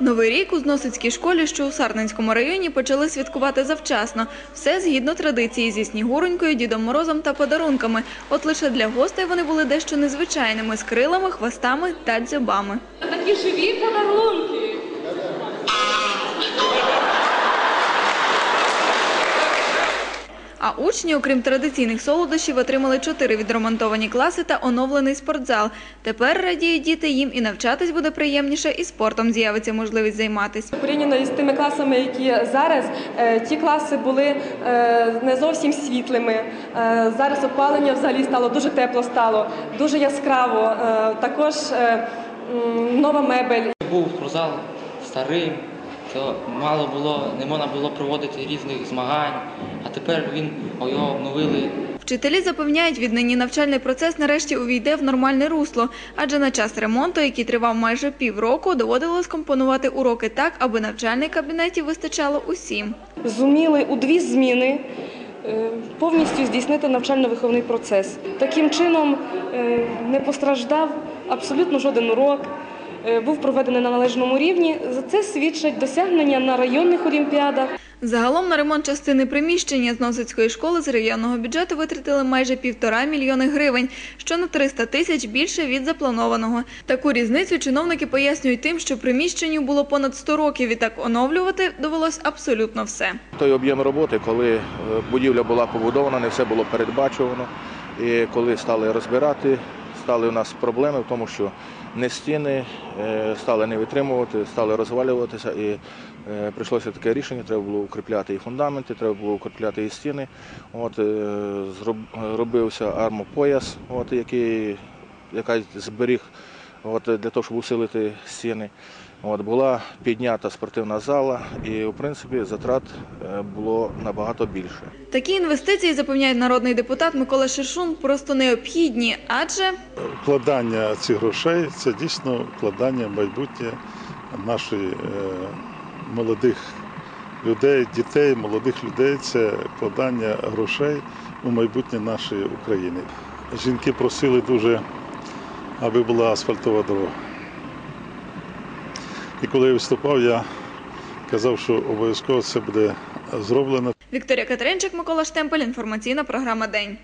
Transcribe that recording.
Новий рік у Зносицькій школі, що у Сарненському районі, почали святкувати завчасно. Все згідно традиції зі Снігуронькою, Дідом Морозом та подарунками. От лише для гостей вони були дещо незвичайними – з крилами, хвостами та дзьобами. Такі живі подарунки. А учні, окрім традиційних солодощів, отримали чотири відремонтовані класи та оновлений спортзал. Тепер, радіють діти, їм і навчатись буде приємніше, і спортом з'явиться можливість займатися. Порівняно із тими класами, які зараз, е, ті класи були е, не зовсім світлими. Е, Зараз опалення взагалі стало дуже тепло стало, дуже яскраво. Також нова мебель. Був спортзал старим, то мало було, не можна було проводити різних змагань, а тепер він о, його обновили. Вчителі запевняють, віднині навчальний процес нарешті увійде в нормальне русло, адже на час ремонту, який тривав майже півроку, доводилось компонувати уроки так, аби навчальних кабінетів вистачало усім. зуміли у дві зміни е, повністю здійснити навчально-виховний процес. Таким чином е, не постраждав абсолютно жоден урок. Е, Був проведений на належному рівні. За це свідчать досягнення на районних олімпіадах. Загалом на ремонт частини приміщення Зносицької школи з районного бюджету витратили майже півтора мільйони гривень, що на 300 тисяч більше від запланованого. Таку різницю чиновники пояснюють тим, що приміщенню було понад 100 років, і так оновлювати довелось абсолютно все. Той об'єм роботи, коли е, будівля була побудована, не все було передбачувано. І коли стали розбирати, стали у нас проблеми в тому, що не стіни е, стали не витримувати, стали розвалюватися. І е, прийшлося таке рішення, треба було укріпляти і фундаменти, треба було укріпляти і стіни. От, зробився зроб- робився армопояс, от, який, який зберіг от, для того, щоб усилити стіни. От, була піднята спортивна зала, і в принципі затрат е, було набагато більше. Такі інвестиції, запевняє народний депутат Микола Шершун, просто необхідні, адже вкладання цих грошей це дійсно вкладання в майбутнє наших е, молодих людей, дітей, молодих людей. Це вкладання грошей у майбутнє нашої України. Жінки просили дуже, аби була асфальтова дорога. І коли я виступав, я казав, що обов'язково це буде зроблено. Вікторія Катеринчик, Микола Штемпель, інформаційна програма День.